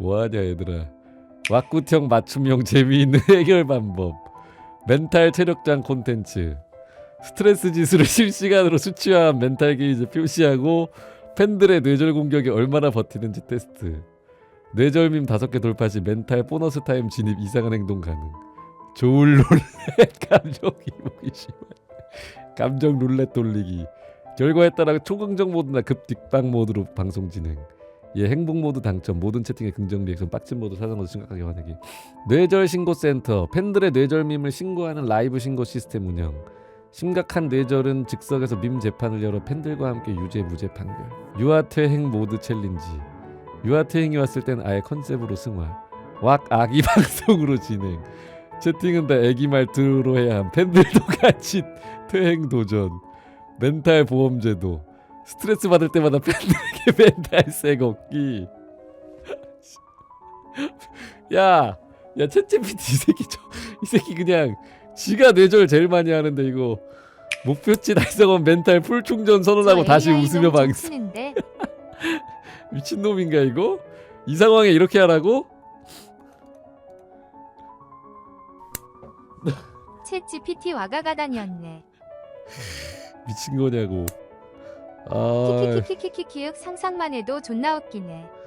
뭐하냐 얘들아. 왁구형 맞춤형 재미있는 해결 방법. 멘탈 체력장 콘텐츠. 스트레스 지수를 실시간으로 수치화한 멘탈 게이지 표시하고 팬들의 뇌절 공격이 얼마나 버티는지 테스트. 뇌절밈 5개 돌파 시 멘탈 보너스 타임 진입 이상한 행동 가능. 조울 룰렛 감정 이목이 심한 감정 룰렛 돌리기. 결과에 따라 초긍정 모드나 급 뒷방 모드로 방송 진행 예, 행복 모드 당첨 모든 채팅에 긍정 리액션 빡친 모드 모드 심각하게 화내기. 뇌절 신고 센터 팬들의 뇌절 밈을 신고하는 라이브 신고 시스템 운영. 심각한 뇌절은 즉석에서 밈 재판을 열어 팬들과 함께 유죄 무죄 판결. 유아퇴행 모드 챌린지. 유아퇴행이 왔을 땐 아예 컨셉으로 승화. 왁 아기 방송으로 진행. 채팅은 다 애기 말투로 해야 함. 팬들도 같이 퇴행 도전. 멘탈 보험 제도 스트레스 받을 때마다 팬들에게 멘탈 쇠걷기 야, 야 챗GPT 이 새끼 저, 이 새끼 그냥 지가 뇌절 제일 많이 하는데 이거 목표치 달성은 멘탈 풀 충전 선언하고 다시 웃으며 방송 미친놈인가 이거? 이 상황에 이렇게 하라고? 챗 GPT 와가가 다녔네. 미친 거냐고 아 키키키키키키키윽 상상만 해도 존나 웃기네.